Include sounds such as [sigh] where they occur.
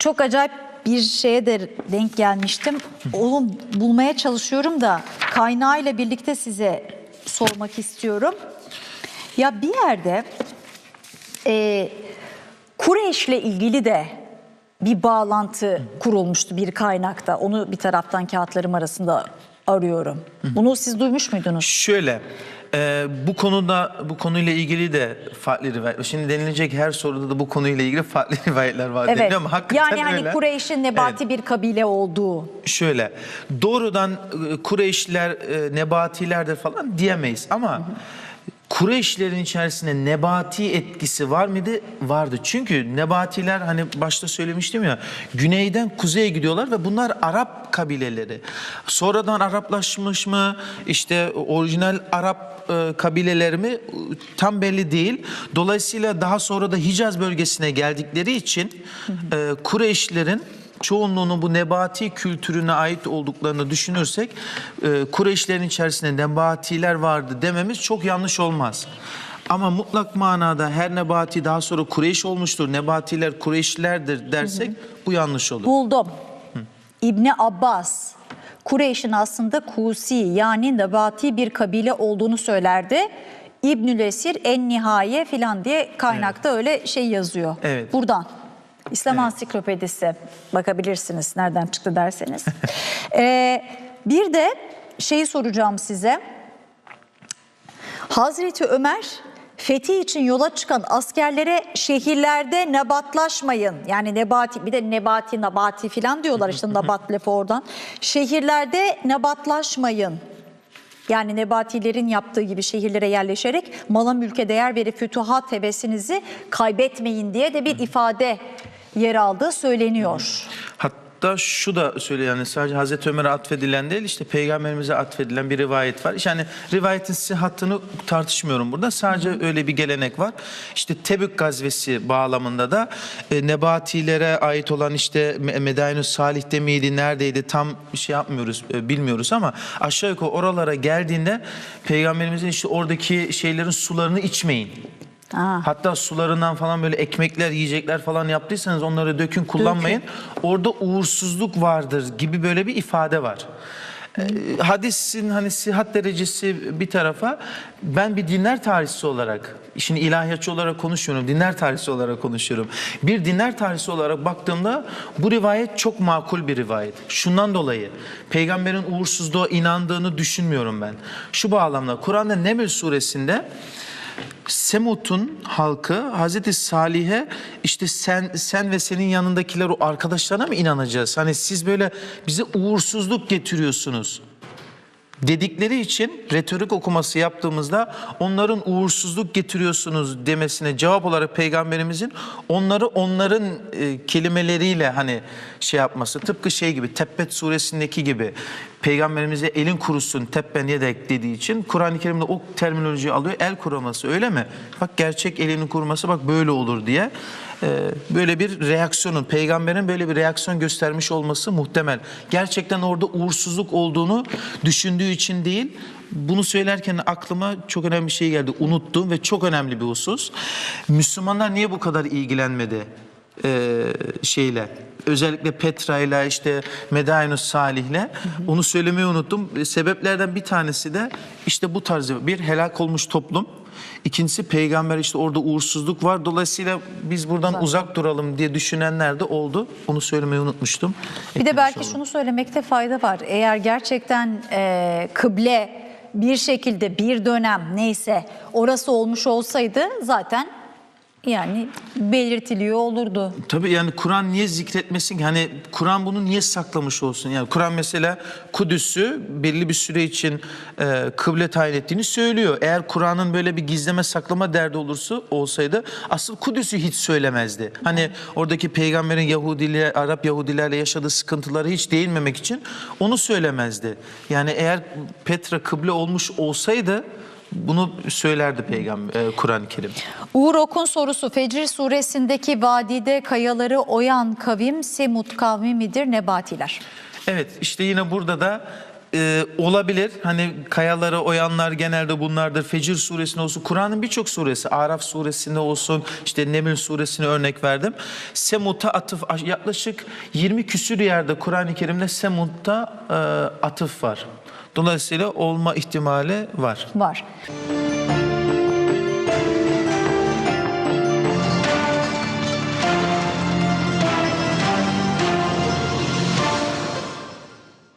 Çok acayip bir şeye de denk gelmiştim. Onu bulmaya çalışıyorum da kaynağıyla birlikte size sormak istiyorum. Ya bir yerde e, Kureyş'le ilgili de bir bağlantı kurulmuştu bir kaynakta. Onu bir taraftan kağıtlarım arasında arıyorum. Bunu siz duymuş muydunuz? Şöyle, e, bu konuda bu konuyla ilgili de farklı rivayet. Şimdi denilecek her soruda da bu konuyla ilgili farklı [laughs] rivayetler var Evet. deniliyor ama hakikaten Yani hani öyle. Kureyş'in nebati bir kabile olduğu. Şöyle, doğrudan e, Kureyşliler, e, Nebatilerdir falan diyemeyiz ama Kureyşlerin içerisinde Nebati etkisi var mıydı? Vardı. Çünkü Nebatiler hani başta söylemiştim ya güneyden kuzeye gidiyorlar ve bunlar Arap kabileleri. Sonradan Araplaşmış mı işte orijinal Arap e, kabileleri mi tam belli değil. Dolayısıyla daha sonra da Hicaz bölgesine geldikleri için e, Kureyşlerin çoğunluğunun bu nebati kültürüne ait olduklarını düşünürsek e, Kureyşlerin içerisinde nebatiler vardı dememiz çok yanlış olmaz. Ama mutlak manada her nebati daha sonra Kureyş olmuştur, nebatiler Kureyşlilerdir dersek bu yanlış olur. Buldum. İbni Abbas, Kureyş'in aslında Kusi yani nebati bir kabile olduğunu söylerdi. İbnül Esir en nihaye filan diye kaynakta öyle şey yazıyor. Evet. Buradan. İslam Ansiklopedisi bakabilirsiniz nereden çıktı derseniz. [laughs] Ee, bir de şeyi soracağım size. Hazreti Ömer fethi için yola çıkan askerlere şehirlerde nebatlaşmayın. Yani nebati bir de nebati nabati filan diyorlar işte [laughs] nabat lafı oradan. Şehirlerde nebatlaşmayın. Yani nebatilerin yaptığı gibi şehirlere yerleşerek mala mülke değer verip fütuhat hevesinizi kaybetmeyin diye de bir ifade yer aldığı söyleniyor. Hatta şu da söyle yani sadece Hazreti Ömer'e atfedilen değil işte peygamberimize atfedilen bir rivayet var. Yani rivayetin sıhhatını tartışmıyorum burada. Sadece öyle bir gelenek var. İşte Tebük gazvesi bağlamında da e, Nebatilere ait olan işte Me- Medainus Salih'te miydi, neredeydi tam şey yapmıyoruz, e, bilmiyoruz ama aşağı yukarı oralara geldiğinde peygamberimizin işte oradaki şeylerin sularını içmeyin. Aa. Hatta sularından falan böyle ekmekler, yiyecekler falan yaptıysanız onları dökün, kullanmayın. Orada uğursuzluk vardır gibi böyle bir ifade var. Ee, hadisin hani sihat derecesi bir tarafa ben bir dinler tarihçisi olarak işin ilahiyatçı olarak konuşuyorum dinler tarihçisi olarak konuşuyorum bir dinler tarihçisi olarak baktığımda bu rivayet çok makul bir rivayet şundan dolayı peygamberin uğursuzluğa inandığını düşünmüyorum ben şu bağlamda Kur'an'da Neml suresinde Semut'un halkı Hazreti Salih'e işte sen sen ve senin yanındakiler o arkadaşlarına mı inanacağız? Hani siz böyle bize uğursuzluk getiriyorsunuz dedikleri için retorik okuması yaptığımızda onların uğursuzluk getiriyorsunuz demesine cevap olarak peygamberimizin onları onların e, kelimeleriyle hani şey yapması tıpkı şey gibi Tebbet suresindeki gibi peygamberimize elin kurusun tebben yedek dediği için Kur'an-ı Kerim'de o terminolojiyi alıyor el kuruması öyle mi? Bak gerçek elinin kuruması bak böyle olur diye e, böyle bir reaksiyonun peygamberin böyle bir reaksiyon göstermiş olması muhtemel. Gerçekten orada uğursuzluk olduğunu düşündüğü için değil bunu söylerken aklıma çok önemli bir şey geldi. Unuttuğum ve çok önemli bir husus. Müslümanlar niye bu kadar ilgilenmedi e, şeyle? Özellikle Petra ile işte Medainus Salih'le onu söylemeyi unuttum. E, Sebeplerden bir tanesi de işte bu tarzı bir helak olmuş toplum. İkincisi peygamber işte orada uğursuzluk var. Dolayısıyla biz buradan uzak duralım diye düşünenler de oldu. Onu söylemeyi unutmuştum. Bir de belki oldum. şunu söylemekte fayda var. Eğer gerçekten e, kıble bir şekilde bir dönem neyse orası olmuş olsaydı zaten yani belirtiliyor olurdu. Tabii yani Kur'an niye zikretmesin ki? Hani Kur'an bunu niye saklamış olsun? Yani Kur'an mesela Kudüs'ü belli bir süre için e, kıble tayin ettiğini söylüyor. Eğer Kur'an'ın böyle bir gizleme saklama derdi olursa olsaydı asıl Kudüs'ü hiç söylemezdi. Hani oradaki peygamberin Yahudiler, Arap Yahudilerle yaşadığı sıkıntıları hiç değinmemek için onu söylemezdi. Yani eğer Petra kıble olmuş olsaydı bunu söylerdi peygamber e, Kur'an-ı Kerim. Uğur Okun sorusu Fecr suresindeki vadide kayaları oyan kavim Semut kavmi midir Nebatiler? Evet işte yine burada da e, olabilir. Hani kayalara oyanlar genelde bunlardır. Fecir suresinde olsun, Kur'an'ın birçok suresi, Araf suresinde olsun, işte Neml suresine örnek verdim. Semut'a atıf yaklaşık 20 küsür yerde Kur'an-ı Kerim'de Semut'ta e, atıf var. Dolayısıyla olma ihtimali var. Var.